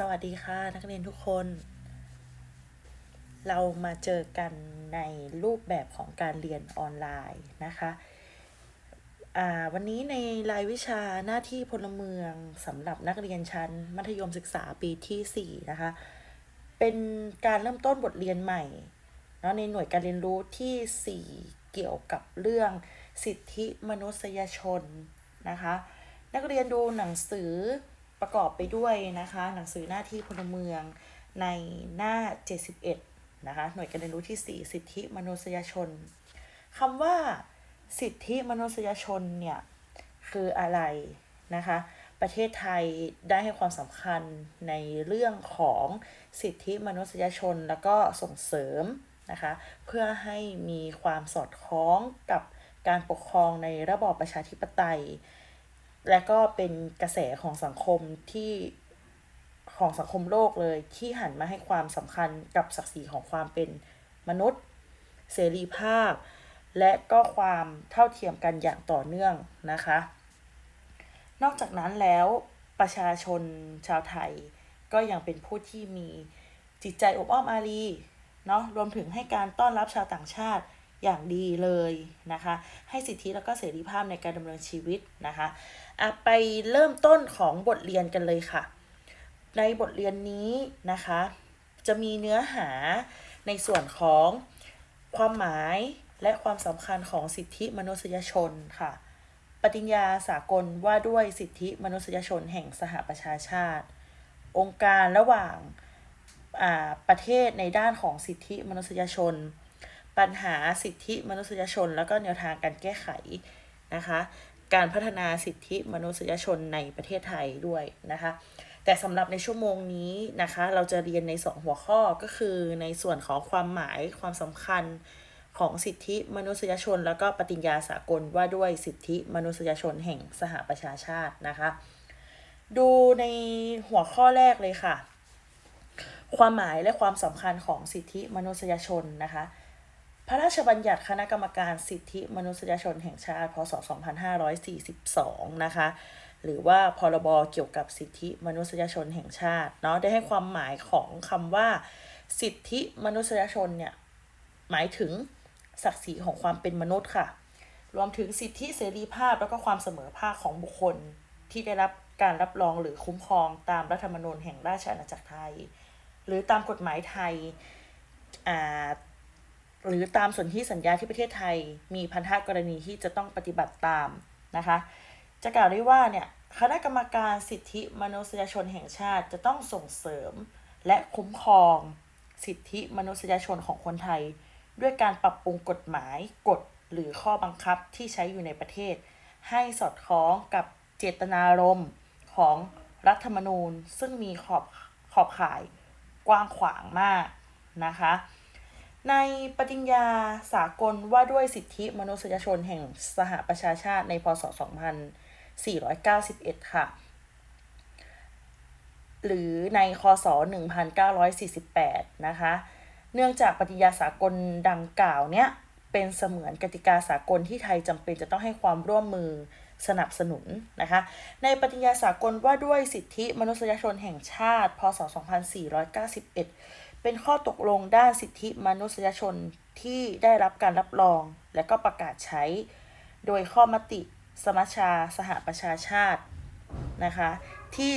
สวัสดีค่ะนักเรียนทุกคน เรามาเจอกันในรูปแบบของการเรียนออนไลน์นะคะอ่าวันนี้ในรายวิชาหน้าที่พลเมืองสำหรับนักเรียนชั้น มัธยมศึกษาปีที่ 4 นะคะ เป็นการเริ่มต้นบทเรียนใหม่เนาะในหน่วยการเรียนรู้ที่ 4 เกี่ยวกับเรื่องสิทธิมนุษยชนนะคะ นักเรียนดูหนังสือ ประกอบไปด้วยนะคะ หนังสือหน้าที่พลเมืองในหน้า 71 นะคะ หน่วยการเรียนรู้ที่ 4 สิทธิมนุษยชนคำว่าสิทธิมนุษยชนเนี่ยคืออะไรนะคะ ประเทศไทยได้ให้ความสำคัญในเรื่องของสิทธิมนุษยชนแล้วก็ส่งเสริมนะคะ เพื่อให้มีความสอดคล้องกับการปกครองในระบอบประชาธิปไตย และก็เป็นกระแสของสังคมที่ของสังคมโลกเลยที่หันมาให้ความสำคัญกับศักดิ์ศรีของความเป็นมนุษย์ เสรีภาพ และก็ความเท่าเทียมกันอย่างต่อเนื่องนะคะ นอกจากนั้นแล้วประชาชนชาวไทยก็ยังเป็นผู้ที่มีจิตใจอบอ้อมอารีเนาะรวมถึงให้การต้อนรับชาวต่างชาติ อย่างดีเลยนะคะ ให้สิทธิแล้วก็เสรีภาพในการดำเนินชีวิตนะคะอะไปเริ่มต้นของบทเรียนกันเลยค่ะ ในบทเรียนนี้นะคะ จะมีเนื้อหาในส่วนของความหมายและความสำคัญของสิทธิมนุษยชนค่ะ ปฏิญญาสากลว่าด้วยสิทธิมนุษยชนแห่งสหประชาชาติ องค์การระหว่างประเทศในด้านของสิทธิมนุษยชน ปัญหาสิทธิมนุษยชน แล้วก็แนวทางการแก้ไขนะคะการพัฒนาสิทธิมนุษยชนในประเทศไทยด้วยนะคะ แต่สำหรับในชั่วโมงนี้นะคะ เราจะเรียนใน 2 หัวข้อก็คือในส่วนของความหมายความสำคัญของสิทธิมนุษยชน แล้วก็ปฏิญญาสากลว่าด้วยสิทธิมนุษยชนแห่งสหประชาชาตินะคะ ดูในหัวข้อแรกเลยค่ะ ความหมายและความสำคัญของสิทธิมนุษยชนนะคะ พระราชบัญญัติคณะกรรมการสิทธิมนุษยชนแห่งชาติพศ 2542 นะคะ หรือว่าพรบเกี่ยวกับสิทธิมนุษยชนแห่งชาติเนาะได้ให้ความหมายของคำว่า สิทธิมนุษยชนเนี่ย หมายถึงศักดิ์ศรีของความเป็นมนุษย์ค่ะ รวมถึงสิทธิเสรีภาพแล้วก็ความเสมอภาคของบุคคลที่ได้รับการรับรองหรือคุ้มครองตามรัฐธรรมนูญแห่งราชอาณาจักรไทย หรือตามกฎหมายไทยอ่า หรือตามสนธิสัญญาที่ประเทศไทย มีพันธะกรณีที่จะต้องปฏิบัติตามนะคะ จะกล่าวได้ว่าเนี่ยคณะกรรมการสิทธิมนุษยชนแห่งชาติจะต้องส่งเสริม และคุ้มครองสิทธิมนุษยชนของคนไทย ด้วยการปรับปรุงกฎหมายกฎหรือข้อบังคับที่ใช้อยู่ในประเทศ ให้สอดคล้องกับเจตนารมณ์ของรัฐธรรมนูญ ซึ่งมีขอบขอบข่ายกว้างขวางมากนะคะ ในปฏิญญาสากลว่าด้วยสิทธิมนุษยชนแห่งสหประชาชาติในพศ 2491 ค่ะ หรือในคศ 1948 นะคะ เนื่องจากปฏิญญาสากลดังกล่าวเนี้ยเป็นเสมือนกติกาสากลที่ไทยจำเป็นจะต้องให้ความร่วมมือสนับสนุนนะคะ ในปฏิญญาสากลว่าด้วยสิทธิมนุษยชนแห่งชาติ พศ 2491 เป็นข้อตกลงด้านสิทธิมนุษยชนที่ได้รับการรับรองและก็ประกาศใช้ โดยข้อมติสมัชชาสหประชาชาตินะคะที่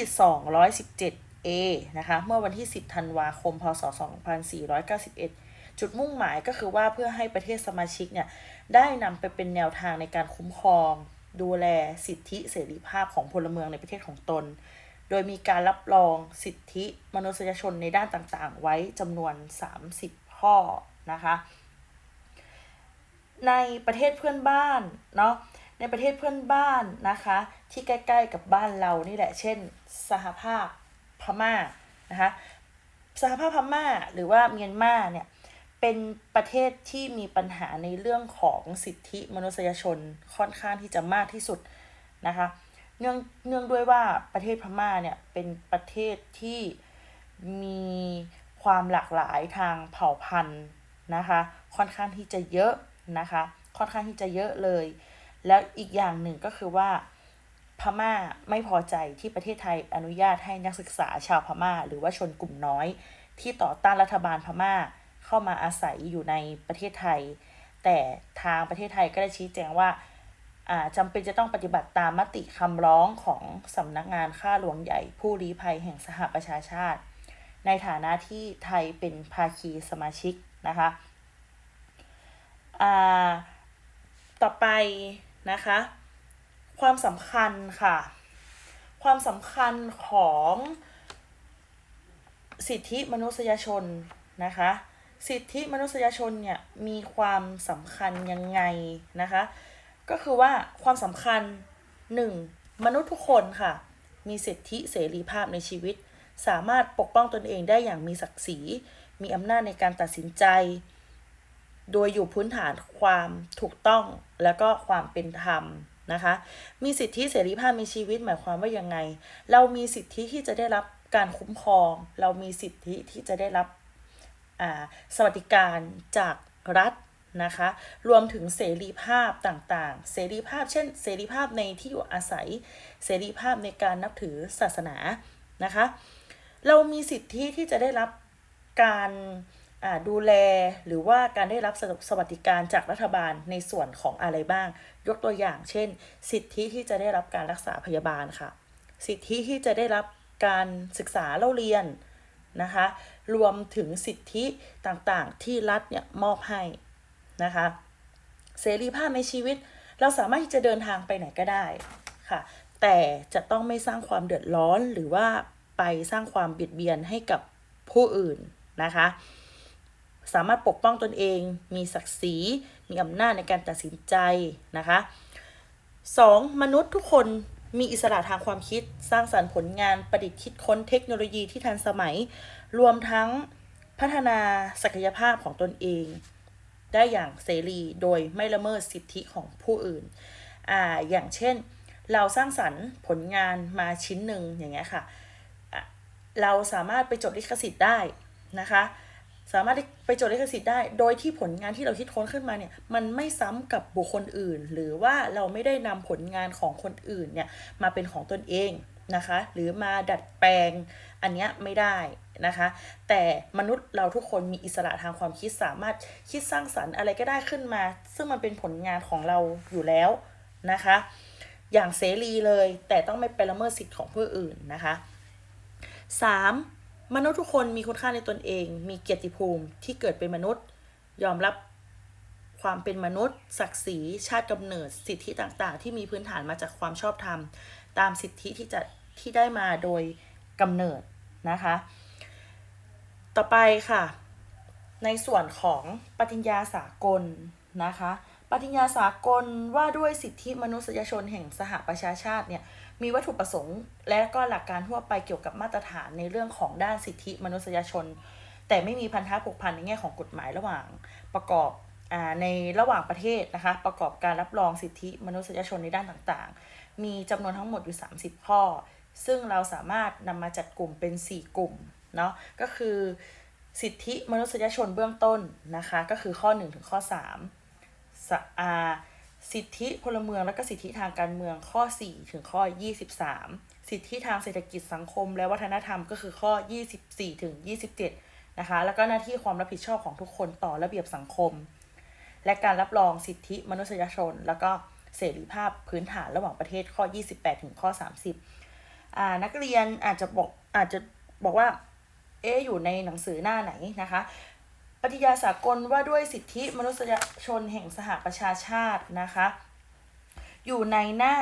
217A นะคะเมื่อวันที่ 10 ธันวาคม พศ 2491 จุดมุ่งหมายก็คือว่าเพื่อให้ประเทศสมาชิกเนี่ยได้นำไปเป็นแนวทางในการคุ้มครอง ดูแลสิทธิเสรีภาพของพลเมืองในประเทศของตน โดยมีการรับรองสิทธิมนุษยชนในด้านต่างๆ ไว้จำนวน 30 ข้อนะคะ ในประเทศเพื่อนบ้านเนาะในประเทศเพื่อนบ้านนะคะ ที่ใกล้ๆกับบ้านเรานี่แหละ เช่น สหภาพพม่านะคะสหภาพพม่าหรือว่าเมียนมาเนี่ยเป็นประเทศที่มีปัญหาในเรื่องของสิทธิมนุษยชนค่อนข้างที่จะมากที่สุดนะคะ เนื่องเนื่องด้วยว่าประเทศพม่าเนี่ยเป็นประเทศที่มีความหลากหลายทางเผ่าพันธุ์นะคะ ค่อนข้างที่จะเยอะนะคะ ค่อนข้างที่จะเยอะเลย แล้วอีกอย่างหนึ่งก็คือว่าพม่าไม่พอใจที่ประเทศไทยอนุญาตให้นักศึกษาชาวพม่า หรือว่าชนกลุ่มน้อย ที่ต่อต้านรัฐบาลพม่าเข้ามาอาศัยอยู่ในประเทศไทย แต่ทางประเทศไทยก็ได้ชี้แจงว่า จำเป็นจะต้องปฏิบัติตามมติคำร้องของสำนักงานข้าหลวงใหญ่ ผู้ลี้ภัยแห่งสหประชาชาติ ในฐานะที่ไทยเป็นภาคีสมาชิกนะคะต่อไปนะคะ ความสำคัญค่ะ ความสำคัญของสิทธิมนุษยชนนะคะ สิทธิมนุษยชนเนี่ยมีความสำคัญยังไงนะคะ ก็คือว่าความสำคัญ 1. มนุษย์ทุกคนค่ะ มีสิทธิเสรีภาพในชีวิต สามารถปกป้องตนเองได้อย่างมีศักดิ์ศรี มีอำนาจในการตัดสินใจ โดยอยู่พื้นฐานความถูกต้องและก็ความเป็นธรรมนะคะ มีสิทธิเสรีภาพในชีวิตหมายความว่ายังไง เรามีสิทธิที่จะได้รับการคุ้มครอง เรามีสิทธิที่จะได้รับสวัสดิการจากรัฐ นะคะ รวมถึงเสรีภาพต่างๆ เสรีภาพเช่น เสรีภาพในที่อยู่อาศัย เสรีภาพในการนับถือศาสนานะคะ เรามีสิทธิที่จะได้รับการดูแลหรือว่าการได้รับสวัสดิการจากรัฐบาลในส่วนของอะไรบ้าง ยกตัวอย่าง เช่น สิทธิที่จะได้รับการรักษาพยาบาลค่ะ สิทธิที่จะได้รับการศึกษาเล่าเรียนนะคะ รวมถึงสิทธิต่างๆ ที่รัฐเนี่ยมอบให้ นะคะ เสรีภาพในชีวิต เราสามารถที่จะเดินทางไปไหนก็ได้ค่ะ แต่จะต้องไม่สร้างความเดือดร้อนหรือว่าไปสร้างความเบียดเบียนให้กับผู้อื่นนะคะ สามารถปกป้องตนเอง มีศักดิ์ศรี มีอำนาจในการตัดสินใจนะคะ 2. มนุษย์ทุกคนมีอิสระทางความคิดสร้างสรรค์ผลงานประดิษฐ์คิดค้นเทคโนโลยีที่ทันสมัย รวมทั้งพัฒนาศักยภาพของตนเอง ได้อย่างเสรีโดยไม่ละเมิดสิทธิของผู้อื่นอ่าอย่างเช่น เราสร้างสรรค์ผลงานมาชิ้นหนึ่งอย่างเงี้ยค่ะ เราสามารถไปจดลิขสิทธิ์ได้นะคะ สามารถไปจดลิขสิทธิ์ได้ โดยที่ผลงานที่เราคิดค้นขึ้นมาเนี่ยมันไม่ซ้ำกับบุคคลอื่น หรือว่าเราไม่ได้นำผลงานของคนอื่นเนี่ยมาเป็นของตนเองนะคะ หรือมาดัดแปลงอันเนี้ยไม่ได้ นะคะ แต่มนุษย์เราทุกคนมีอิสระทางความคิดสามารถคิดสร้างสรรค์อะไรก็ได้ขึ้นมา ซึ่งมันเป็นผลงานของเราอยู่แล้วนะคะ อย่างเสรีเลย แต่ต้องไม่ไปละเมิดสิทธิ์ของผู้อื่นนะคะ 3. มนุษย์ทุกคนมีคุณค่าในตนเอง มีเกียรติภูมิที่เกิดเป็นมนุษย์ ยอมรับความเป็นมนุษย์ ศักดิ์ศรี ชาติกำเนิด สิทธิต่างๆ ที่มีพื้นฐานมาจากความชอบธรรม ตามสิทธิที่จะที่ได้มาโดยกำเนิดนะคะ ต่อไปค่ะ ในส่วนของปฏิญญาสากลนะคะปฏิญญาสากลว่าด้วยสิทธิมนุษยชนแห่งสหประชาชาติเนี่ยมีวัตถุประสงค์ และก็หลักการทั่วไปเกี่ยวกับมาตรฐานในเรื่องของด้านสิทธิมนุษยชน แต่ไม่มีพันธะผูกพันในแง่ของกฎหมายระหว่างประกอบอในระหว่างประเทศนะคะประกอบการรับรองสิทธิมนุษยชนในด้านต่างๆ มีจำนวนทั้งหมดอยู่ 30 ข้อ ซึ่งเราสามารถนำมาจัดกลุ่มเป็น 4 กลุ่ม เนาะก็คือสิทธิมนุษยชนเบื้องต้นนะคะก็คือข้อ 1 ถึงข้อ3สอาสิทธิพลเมืองและก็สิทธิทางการเมืองข้อ 4 ถึงข้อ 23 สิทธิทางเศรษฐกิจสังคม และวัฒนธรรมก็คือข้อ 24 ถึง 27นะคะแล้วก็หน้าที่ความรับผิดชอบของทุกคนต่อระเบียบสังคม และการรับรองสิทธิมนุษยชน แล้วก็เสรีภาพพื้นฐานระหว่างประเทศข้อ 28 ถึงข้อ 30อ่านักเรียนอาจจะบอกอาจจะบอกว่า เออยู่ในหนังสือหน้าไหนนะคะปฏิญาสากลว่าด้วยสิทธิมนุษยชนแห่งสหประชาชาตินะคะ อยู่ในหน้า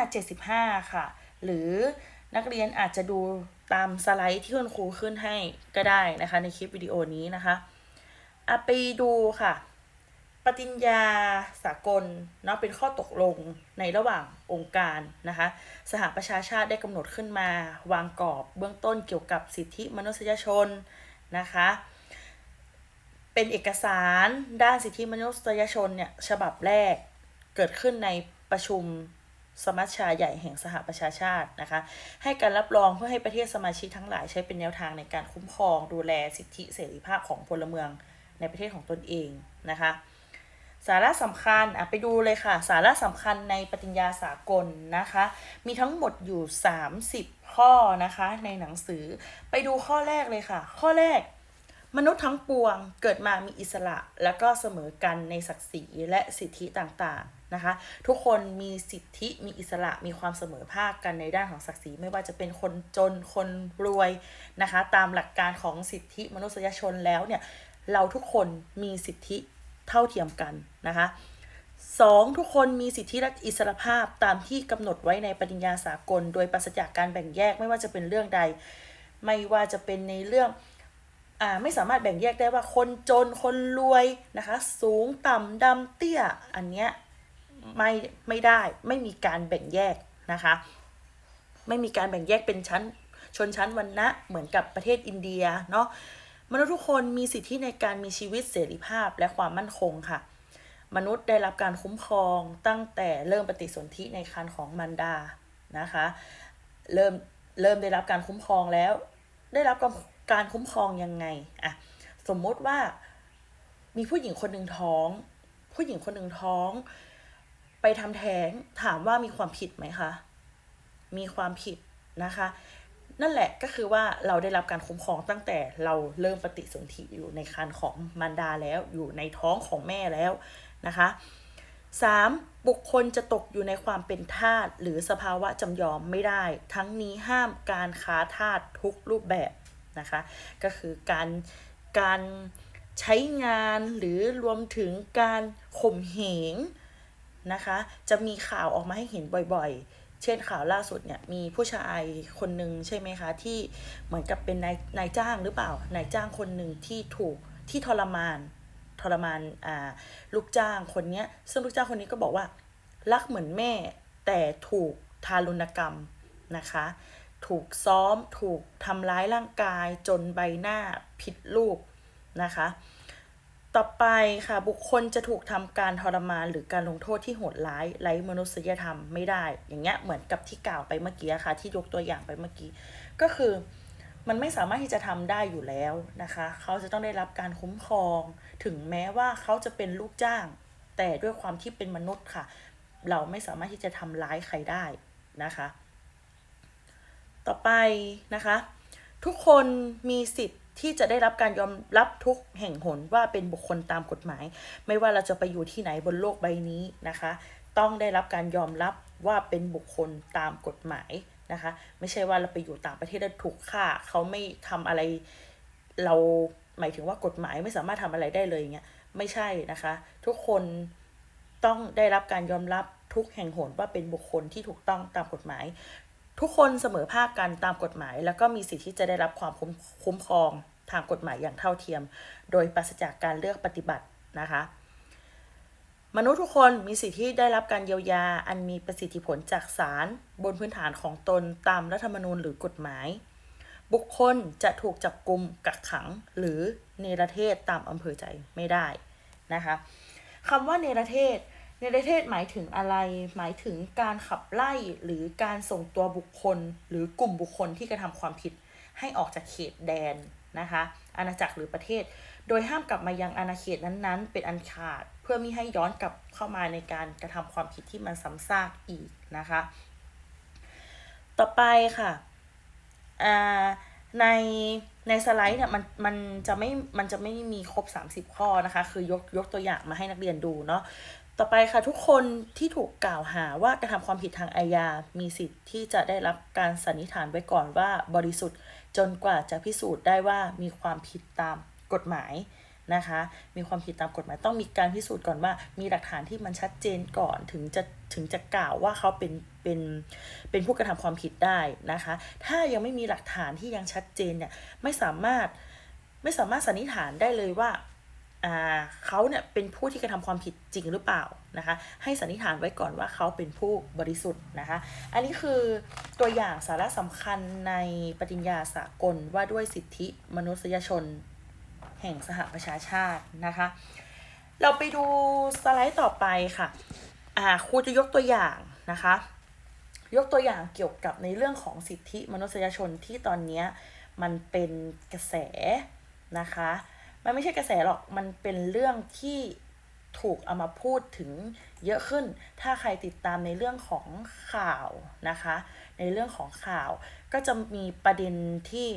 75 ค่ะ หรือนักเรียนอาจจะดูตามสไลด์ที่คุณครูขึ้นให้ก็ได้นะคะ ในคลิปวิดีโอนี้นะคะอะไปดูค่ะ ปฏิญญาสากลเนาะเป็นข้อตกลงในระหว่างองค์การนะคะสหประชาชาติได้กำหนดขึ้นมา วางกรอบเบื้องต้นเกี่ยวกับสิทธิมนุษยชนนะคะเป็นเอกสารด้านสิทธิมนุษยชนเนี่ยฉบับแรกเกิดขึ้นในประชุมสมัชชาใหญ่แห่งสหประชาชาตินะคะให้การรับรองเพื่อให้ประเทศสมาชิกทั้งหลายใช้เป็นแนวทางในการคุ้มครองดูแลสิทธิเสรีภาพของพลเมืองในประเทศของตนเองนะคะ สาระสำคัญอะไปดูเลยค่ะ สาระสำคัญในปฏิญญาสากลนะคะ มีทั้งหมดอยู่ 30 ข้อนะคะในหนังสือไปดูข้อแรกเลยค่ะ ข้อแรก มนุษย์ทั้งปวงเกิดมามีอิสระและก็เสมอกันในศักดิ์ศรีและสิทธิต่างๆนะคะ ทุกคนมีสิทธิมีอิสระมีความเสมอภาคกันในด้านของศักดิ์ศรีไม่ว่าจะเป็นคนจนคนรวยนะคะ ตามหลักการของสิทธิมนุษยชนแล้วเนี่ยเราทุกคนมีสิทธิ เท่าเทียมกันนะคะสองทุกคนมีสิทธิและอิสรภาพตามที่กำหนดไว้ในปฏิญญาสากล โดยปราศจากการแบ่งแยกไม่ว่าจะเป็นเรื่องใด ไม่ว่าจะเป็นในเรื่องอ่าไม่สามารถแบ่งแยกได้ว่าคนจนคนรวยนะคะ สูงต่ำดำเตี้ยอันเนี้ยไม่ไม่ได้ไม่มีการแบ่งแยกนะคะ ไม่มีการแบ่งแยกเป็นชั้นชนชั้นวรรณะเหมือนกับประเทศอินเดียเนาะ มนุษย์ทุกคนมีสิทธิในการมีชีวิตเสรีภาพและความมั่นคงค่ะ มนุษย์ได้รับการคุ้มครองตั้งแต่เริ่มปฏิสนธิในครรภ์ของมารดานะคะเริ่มเริ่มได้รับการคุ้มครองแล้ว ได้รับการคุ้มครองยังไงอะสมมติว่ามีผู้หญิงคนหนึ่งท้อง ผู้หญิงคนหนึ่งท้อง ไปทำแท้งถามว่ามีความผิดไหมคะ มีความผิดนะคะ นั่นแหละก็คือว่าเราได้รับการคุ้มครองตั้งแต่เราเริ่มปฏิสนธิอยู่ในครรภ์ของมารดาแล้วอยู่ในท้องของแม่แล้วนะคะ 3. บุคคลจะตกอยู่ในความเป็นทาสหรือสภาวะจำยอมไม่ได้ ทั้งนี้ห้ามการค้าทาสทุกรูปแบบนะคะ ก็คือการการใช้งานหรือรวมถึงการข่มเหงนะคะ จะมีข่าวออกมาให้เห็นบ่อยๆ เช่นข่าวล่าสุดเนี่ยมีผู้ชายคนหนึ่งใช่ไหมคะ ที่เหมือนกับเป็นนายนายจ้างหรือเปล่านายจ้างคนหนึ่งที่ถูกที่ทรมานทรมานอ่าลูกจ้างคนนี้ซึ่งลูกจ้างคนนี้ก็บอกว่า รักเหมือนแม่แต่ถูกทารุณกรรมนะคะ ถูกซ้อมถูกทำร้ายร่างกายจนใบหน้าผิดรูปนะคะ ต่อไปค่ะบุคคลจะถูกทำการทรมานหรือการลงโทษที่โหดร้ายไร้มนุษยธรรมไม่ได้ อย่างเงี้ยเหมือนกับที่กล่าวไปเมื่อกี้ค่ะ ที่ยกตัวอย่างไปเมื่อกี้ ก็คือมันไม่สามารถที่จะทำได้อยู่แล้วนะคะ เขาจะต้องได้รับการคุ้มครอง ถึงแม้ว่าเขาจะเป็นลูกจ้าง แต่ด้วยความที่เป็นมนุษย์ค่ะ เราไม่สามารถที่จะทำร้ายใครได้นะคะ ต่อไปนะคะ ทุกคนมีสิทธิ์ ที่จะได้รับการยอมรับทุกแห่งหนว่าเป็นบุคคลตามกฎหมาย ไม่ว่าเราจะไปอยู่ที่ไหนบนโลกใบนี้นะคะ ต้องได้รับการยอมรับว่าเป็นบุคคลตามกฎหมายนะคะ ไม่ใช่ว่าเราไปอยู่ต่างประเทศแล้วถูกฆ่าเขาไม่ทำอะไรเราหมายถึงว่ากฎหมายไม่สามารถทำอะไรได้เลยเงี้ยไม่ใช่นะคะ ทุกคนต้องได้รับการยอมรับทุกแห่งหนว่าเป็นบุคคลที่ถูกต้องตามกฎหมาย ทุกคนเสมอภาคกันตามกฎหมาย แล้วก็มีสิทธิที่จะได้รับความคุ้มครองทางกฎหมายอย่างเท่าเทียม โดยปราศจากการเลือกปฏิบัตินะคะ มนุษย์ทุกคนมีสิทธิที่ได้รับการเยียวยา อันมีประสิทธิผลจากศาลบนพื้นฐานของตนตามรัฐธรรมนูญหรือกฎหมาย บุคคลจะถูกจับกลุมกักขังหรือเนรเทศตามอำเภอใจไม่ได้นะคะคำว่าเนรเทศ เนรเทศหมายถึงอะไร หมายถึงการขับไล่หรือการส่งตัวบุคคล หรือกลุ่มบุคคลที่กระทำความผิดให้ออกจากเขตแดนนะคะอาณาจักรหรือประเทศ โดยห้ามกลับมายังอาณาเขตนั้นๆ เป็นอันขาด เพื่อมิให้ย้อนกลับเข้ามาในการกระทำความผิดที่มันซ้ำซากอีกนะคะ ต่อไปค่ะในในสไลด์เนี่ยมันมันจะไม่มันจะไม่มีครบ 30 ข้อนะคะ คือยกยกตัวอย่างมาให้นักเรียนดูเนาะ ต่อไปค่ะทุกคนที่ถูกกล่าวหาว่ากระทำความผิดทางอาญา มีสิทธิ์ที่จะได้รับการสันนิษฐานไว้ก่อนว่าบริสุทธิ์ จนกว่าจะพิสูจน์ได้ว่ามีความผิดตามกฎหมายนะคะ มีความผิดตามกฎหมายต้องมีการพิสูจน์ก่อนว่า มีหลักฐานที่มันชัดเจนก่อนถึงจะถึงจะกล่าวว่าเขาเป็นเป็นเป็นผู้กระทำความผิดได้นะคะ ถ้ายังไม่มีหลักฐานที่ยังชัดเจนเนี่ยไม่สามารถไม่สามารถสันนิษฐานได้เลยว่า เขาเนี่ยเป็นผู้ที่กระทำความผิดจริงหรือเปล่านะคะ ให้สันนิษฐานไว้ก่อนว่าเขาเป็นผู้บริสุทธิ์นะคะ อันนี้คือตัวอย่างสาระสำคัญในปฏิญญาสากลว่าด้วยสิทธิมนุษยชนแห่งสหประชาชาตินะคะ เราไปดูสไลด์ต่อไปค่ะอ่าครูจะยกตัวอย่างนะคะ ยกตัวอย่างเกี่ยวกับในเรื่องของสิทธิมนุษยชนที่ตอนนี้มันเป็นกระแสนะคะ มันไม่ใช่กระแสหรอกมันเป็นเรื่องที่ถูกเอามาพูดถึงเยอะขึ้น ถ้าใครติดตามในเรื่องของข่าวนะคะ ในเรื่องของข่าว ก็จะมีประเด็นที่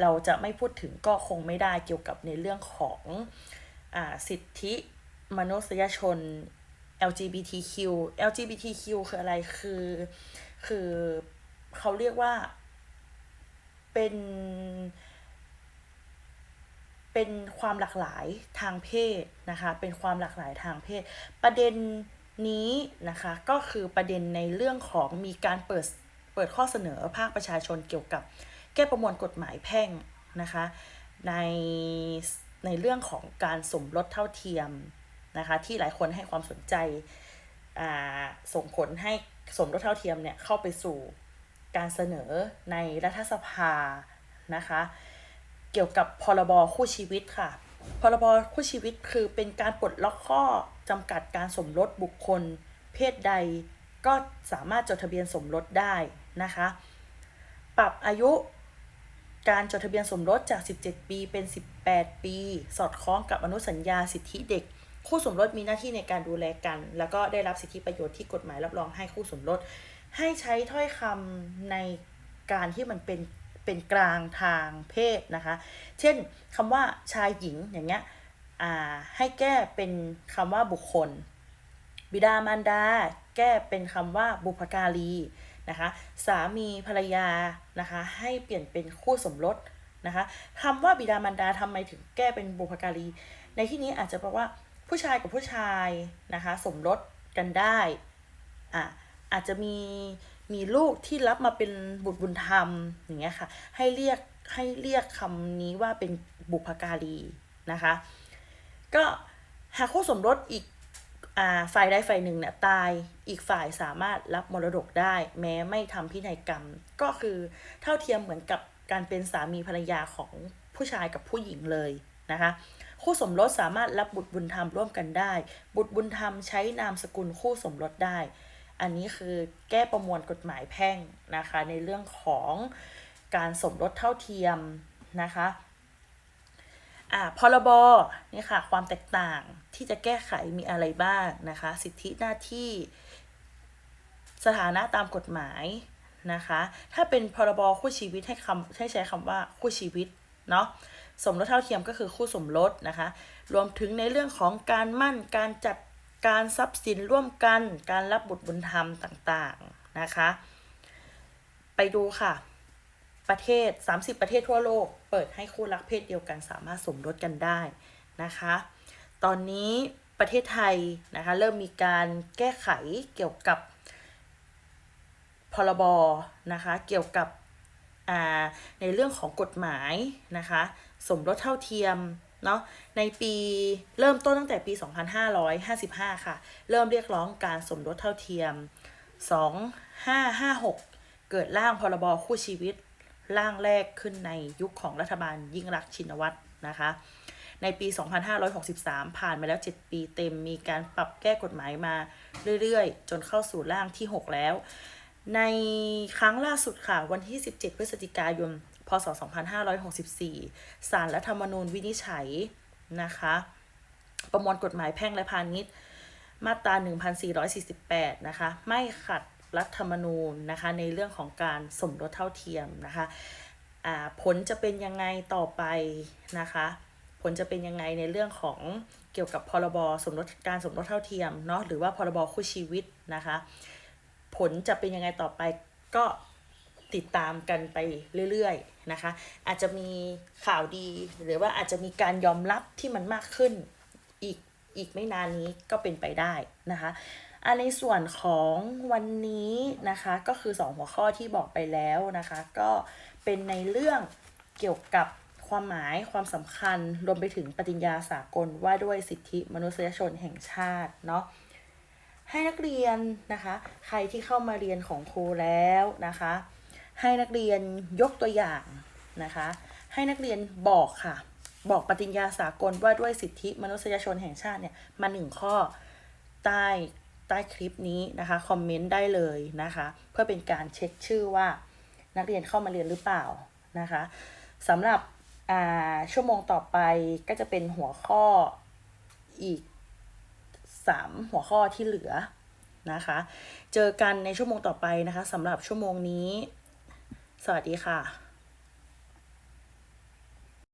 เราจะไม่พูดถึงก็คงไม่ได้เกี่ยวกับในเรื่องของอสิทธิมนุษยชน LGBTQ LGBTQ คืออะไร คือ คือเขาเรียกว่าเป็น เป็นความหลากหลายทางเพศนะคะ เป็นความหลากหลายทางเพศ ประเด็นนี้นะคะก็คือประเด็นในเรื่องของมีการเปิดเปิดข้อเสนอภาคประชาชนเกี่ยวกับแก้ประมวลกฎหมายแพ่งนะคะในในเรื่องของการสมรสเท่าเทียมนะคะที่หลายคนให้ความสนใจส่งผลให้สมรสเท่าเทียมเนี่ยเข้าไปสู่การเสนอในรัฐสภานะคะ เกี่ยวกับพรบคู่ชีวิตค่ะ พรบคู่ชีวิตคือเป็นการปลดล็อกข้อจำกัดการสมรสบุคคล เพศใดก็สามารถจดทะเบียนสมรสได้นะคะ ปรับอายุการจดทะเบียนสมรสจาก 17 ปีเป็น 18 ปี สอดคล้องกับอนุสัญญาสิทธิเด็ก คู่สมรสมีหน้าที่ในการดูแลกัน แล้วก็ได้รับสิทธิประโยชน์ที่กฎหมายรับรองให้คู่สมรส ให้ใช้ถ้อยคำในการที่มันเป็น เป็นกลางทางเพศนะคะ เช่นคำว่าชายหญิงอย่างเงี้ยให้แก้เป็นคำว่าบุคคล บิดามารดา แก้เป็นคำว่าบุพการีนะคะสามีภรรยานะคะให้เปลี่ยนเป็นคู่สมรสนะคะคำว่าบิดามารดาทำไมถึงแก้เป็นบุพการี ในที่นี้อาจจะแปลว่าผู้ชายกับผู้ชายนะคะสมรสกันได้อะอาจจะมี มีลูกที่รับมาเป็นบุตรบุญธรรมอย่างเงี้ยค่ะ ให้เรียกให้เรียกคำนี้ว่าเป็นบุพการีนะคะ ก็หากคู่สมรสอีกฝ่ายใดฝ่ายหนึ่งเนี่ยตายอีกฝ่ายสามารถรับมรดกได้ แม้ไม่ทำพินัยกรรม ก็คือเท่าเทียมเหมือนกับการเป็นสามีภรรยาของผู้ชายกับผู้หญิงเลยนะคะ คู่สมรสสามารถรับบุตรบุญธรรมร่วมกันได้ บุตรบุญธรรมใช้นามสกุลคู่สมรสได้ อันนี้คือแก้ประมวลกฎหมายแพ่งนะคะ ในเรื่องของการสมรสเท่าเทียมนะคะอ่าพรบนี่ค่ะ ความแตกต่างที่จะแก้ไขมีอะไรบ้างนะคะ สิทธิหน้าที่สถานะตามกฎหมายนะคะ ถ้าเป็นพรบคู่ชีวิตให้คำให้ใช้คำว่าคู่ชีวิตเนาะสมรสเท่าเทียมก็คือคู่สมรสนะคะ รวมถึงในเรื่องของการมั่นการจัด การทรัพย์สินร่วมกัน การรับบุตรบุญธรรมต่างๆนะคะ ไปดูค่ะ ประเทศ 30 ประเทศทั่วโลก เปิดให้คู่รักเพศเดียวกันสามารถสมรสกันได้นะคะ ตอนนี้ประเทศไทยนะคะเริ่มมีการแก้ไขเกี่ยวกับพรบนะคะเกี่ยวกับในเรื่องของกฎหมายนะคะ สมรสเท่าเทียม เนาะในปีเริ่มต้นตั้งแต่ปี 2555 ค่ะ เริ่มเรียกร้องการสมรสเท่าเทียม 2556 เกิดร่างพรบคู่ชีวิต ร่างแรกขึ้นในยุคของรัฐบาลยิ่งรักชินวัตรนะคะ ในปี 2563 ผ่านมาแล้ว 7 ปีเต็มมีการปรับแก้กฎหมายมาเรื่อยๆ จนเข้าสู่ร่างที่ 6 แล้ว ในครั้งล่าสุดค่ะวันที่ 17 พฤศจิกายน ศ 2564 ศาลรัฐธรรมนูญวินิจฉัยนะคะ ประมวลกฎหมายแพ่งและพาณิชย์ มาตรา 1448 นะคะ ไม่ขัดรัฐธรรมนูญนะคะ ในเรื่องของการสมรสเท่าเทียมนะคะผลจะเป็นยังไงต่อไปนะคะ ผลจะเป็นยังไงในเรื่องของเกี่ยวกับพรบสมรสการสมรสเท่าเทียมเนาะหรือว่าพรบคู่ชีวิตนะคะ ผลจะเป็นยังไงต่อไปก็ ติดตามกันไปเรื่อยๆนะคะ อาจจะมีข่าวดีหรือว่าอาจจะมีการยอมรับที่มันมากขึ้นอีกอีกไม่นานนี้ก็เป็นไปได้นะคะอันในส่วนของวันนี้นะคะก็คือ 2 หัวข้อที่บอกไปแล้วนะคะ ก็เป็นในเรื่องเกี่ยวกับความหมายความสำคัญรวมไปถึงปฏิญญาสากลว่าด้วยสิทธิมนุษยชนแห่งชาติเนาะให้นักเรียนนะคะ ใครที่เข้ามาเรียนของครูแล้วนะคะ ให้นักเรียนยกตัวอย่างนะคะ ให้นักเรียนบอกค่ะ บอกปฏิญญาสากลว่าด้วยสิทธิมนุษยชนแห่งชาติเนี่ยมาหนึ่งข้อใต้ใต้คลิปนี้นะคะคอมเมนต์ได้เลยนะคะ เพื่อเป็นการเช็คชื่อว่านักเรียนเข้ามาเรียนหรือเปล่านะคะสำหรับชั่วโมงต่อไปก็จะเป็นหัวข้ออีก 3 หัวข้อที่เหลือนะคะ เจอกันในชั่วโมงต่อไปนะคะสำหรับชั่วโมงนี้ สวัสดีค่ะ